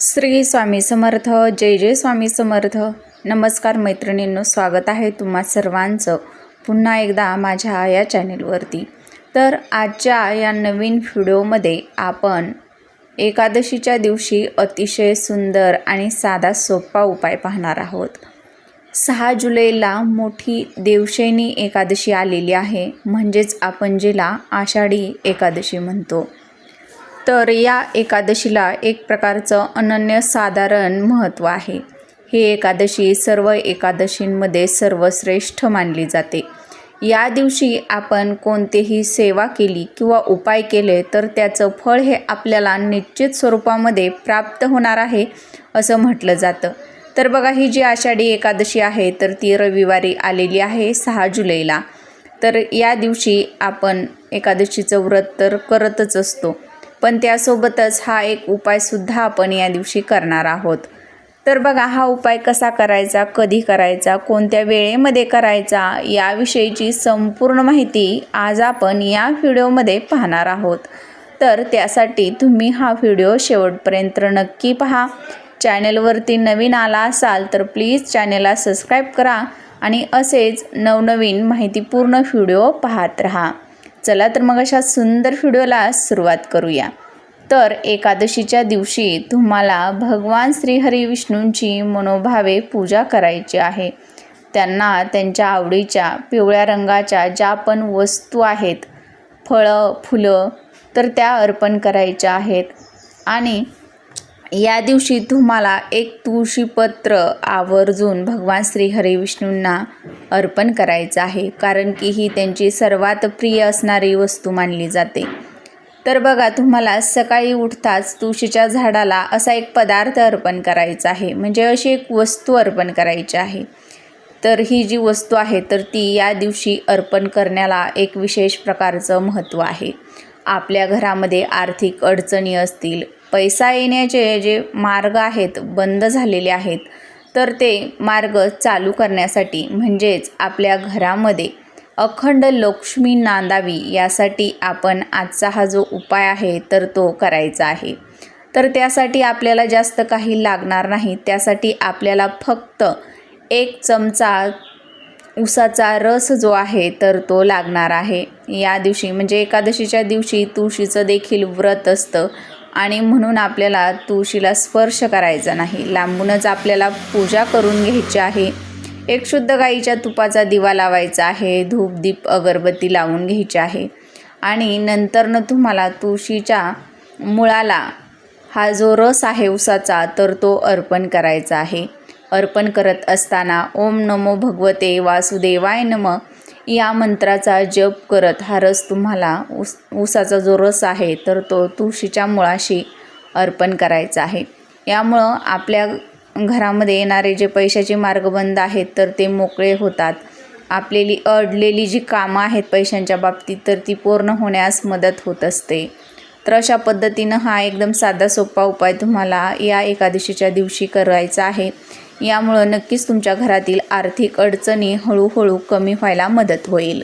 श्री स्वामी समर्थ जय जय स्वामी समर्थ. नमस्कार मैत्रिणींनो स्वागत आहे तुम्हा सर्वांचं पुन्हा एकदा माझ्या या चॅनेलवरती. तर आजच्या या नवीन व्हिडिओमध्ये आपण एकादशीच्या दिवशी अतिशय सुंदर आणि साधा सोपा उपाय पाहणार आहोत. सहा जुलैला मोठी देवशैनी एकादशी आलेली आहे. म्हणजेच आपण जिला आषाढी एकादशी म्हणतो. तर या एकादशीला एक प्रकारचं अनन्यसाधारण महत्त्व आहे. ही एकादशी सर्व एकादशींमध्ये सर्वश्रेष्ठ मानली जाते. या दिवशी आपण कोणतीही सेवा केली किंवा उपाय केले तर त्याचं फळ हे आपल्याला निश्चित स्वरूपामध्ये प्राप्त होणार आहे असं म्हटलं जातं. तर बघा ही जी आषाढी एकादशी आहे तर ती रविवारी आलेली आहे सहा जुलैला. तर या दिवशी आपण एकादशीचं व्रत तर करतच असतो. पण त्यासोबतच हा एक उपायसुद्धा आपण या दिवशी करणार आहोत. तर बघा हा उपाय कसा करायचा कधी करायचा कोणत्या वेळेमध्ये करायचा याविषयीची संपूर्ण माहिती आज आपण या व्हिडिओमध्ये पाहणार आहोत. तर त्यासाठी तुम्ही हा व्हिडिओ शेवटपर्यंत नक्की पहा. चॅनलवरती नवीन आला असाल तर प्लीज चॅनेलला सबस्क्राईब करा आणि असेच नवनवीन माहितीपूर्ण व्हिडिओ पाहत राहा. चला तर मग अशा सुंदर व्हिडिओला सुरुवात करूया. तर एकादशीच्या दिवशी तुम्हाला भगवान श्रीहरी विष्णूंची मनोभावे पूजा करायची आहे. त्यांना त्यांच्या आवडीच्या पिवळ्या रंगाच्या ज्या पण वस्तू आहेत फळं फुलं तर त्या अर्पण करायच्या आहेत. आणि या दिवशी तुम्हाला एक तुळशीपत्र आवर्जून भगवान श्रीहरी विष्णूंना अर्पण करायचं आहे कारण की ही त्यांची सर्वात प्रिय असणारी वस्तू मानली जाते. तर बघा तुम्हाला सकाळी उठताच तुळशीच्या झाडाला असा एक पदार्थ अर्पण करायचा आहे म्हणजे अशी एक वस्तू अर्पण करायची आहे. तर ही जी वस्तू आहे तर ती या दिवशी अर्पण करण्याला एक विशेष प्रकारचं महत्त्व आहे. आपल्या घरामध्ये आर्थिक अडचणी असतील पैसा येण्याचे जे मार्ग आहेत बंद झालेले आहेत तर ते मार्ग चालू करण्यासाठी म्हणजेच आपल्या घरामध्ये अखंड लक्ष्मी नांदावी यासाठी आपण आजचा हा जो उपाय आहे तर तो करायचा आहे. तर त्यासाठी आपल्याला जास्त काही लागणार नाही. त्यासाठी आपल्याला फक्त एक चमचा उसाचा रस जो आहे तर तो लागणार आहे. या दिवशी म्हणजे एकादशीच्या दिवशी तुळशीचं देखील व्रत असतं. आणि म्हणून आपल्याला तुळशीला स्पर्श करायचा नाही. लांबूनच आपल्याला पूजा करून घ्यायची आहे. एक शुद्ध गाईच्या तुपाचा दिवा लावायचा आहे. धूप दीप अगरबत्ती लावून घ्यायची आहे. आणि नंतरनं तुम्हाला तुळशीच्या मुळाला हा जो रस आहे उसाचा तर तो अर्पण करायचा आहे. अर्पण करत असताना ओम नमो भगवते वासुदेवाय नम. या मंत्राचा जप करत हा रस तुम्हाला ऊस ऊसाचा जो रस आहे तर तो तुळशीच्या मुळाशी अर्पण करायचा आहे. यामुळं आपल्या घरामध्ये येणारे जे पैशाचे मार्ग बंद आहेत तर ते मोकळे होतात. आपलेली अडलेली जी कामं आहेत पैशांच्या बाबतीत तर ती पूर्ण होण्यास मदत होत असते. तर अशा पद्धतीनं हा एकदम साधा सोपा उपाय तुम्हाला या एकादशीच्या दिवशी करायचा आहे. यामुळं नक्कीच तुमच्या घरातील आर्थिक अडचणी हळूहळू कमी व्हायला मदत होईल.